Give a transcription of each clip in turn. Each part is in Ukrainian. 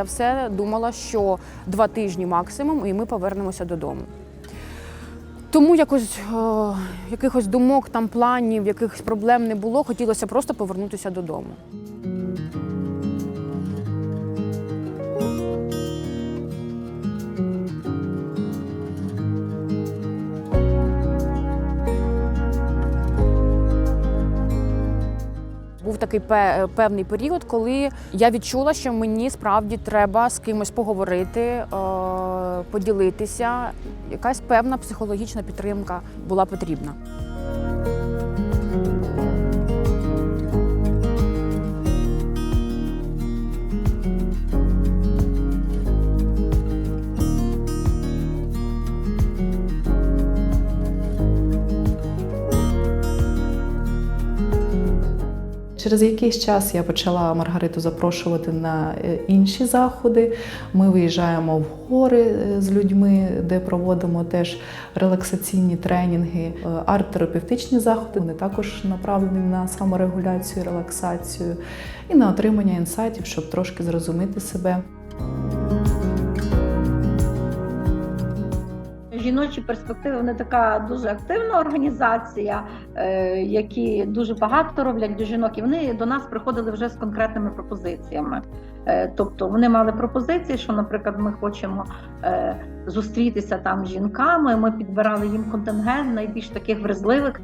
я все думала, що два тижні максимум, і ми повернемося додому. Тому якось е, якихось думок, там планів, якихось проблем не було. Хотілося просто повернутися додому. Був такий певний період, коли я відчула, що мені справді треба з кимось поговорити, е, поділитися. Якась певна психологічна підтримка була потрібна. Через якийсь час я почала Маргариту запрошувати на е, інші заходи. Ми виїжджаємо в гори е, з людьми, де проводимо теж релаксаційні тренінги, е, арт-терапевтичні заходи. Вони також направлені на саморегуляцію, релаксацію і на отримання інсайтів, щоб трошки зрозуміти себе. Жіночі перспективи вони така дуже активна організація, е, які дуже багато роблять для жінок. І вони до нас приходили вже з конкретними пропозиціями. Е, Тобто вони мали пропозиції, що, наприклад, ми хочемо е, зустрітися там з жінками. Ми підбирали їм контингент найбільш таких вразливих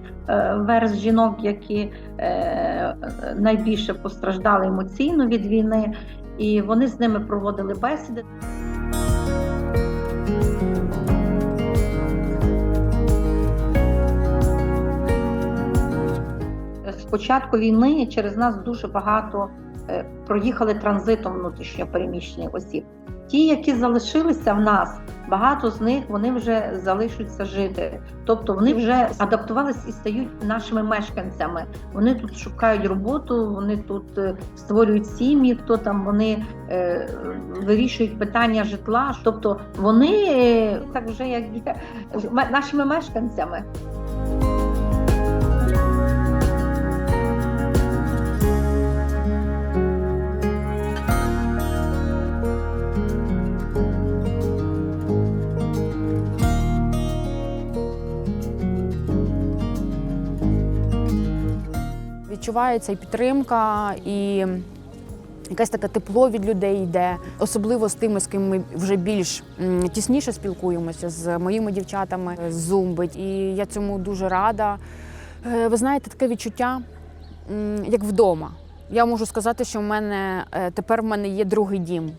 верст жінок, які найбільше постраждали емоційно від війни, і вони з ними проводили бесіди. З початку війни через нас дуже багато е, проїхали транзитом внутрішньо переміщених осіб. Ті, які залишилися в нас, багато з них вони вже залишаться жити. Тобто вони вже адаптувалися і стають нашими мешканцями. Вони тут шукають роботу, вони тут е, створюють сім'ї, хто там вони е, вирішують питання житла. Тобто вони е, так вже як є нашими мешканцями. Відчувається і підтримка, і якесь таке тепло від людей йде, особливо з тими, з ким ми вже більш тісніше спілкуємося, з моїми дівчатами з зумбить. І я цьому дуже рада. Е, Ви знаєте, таке відчуття, як вдома. Я можу сказати, що в мене е, тепер в мене є другий дім.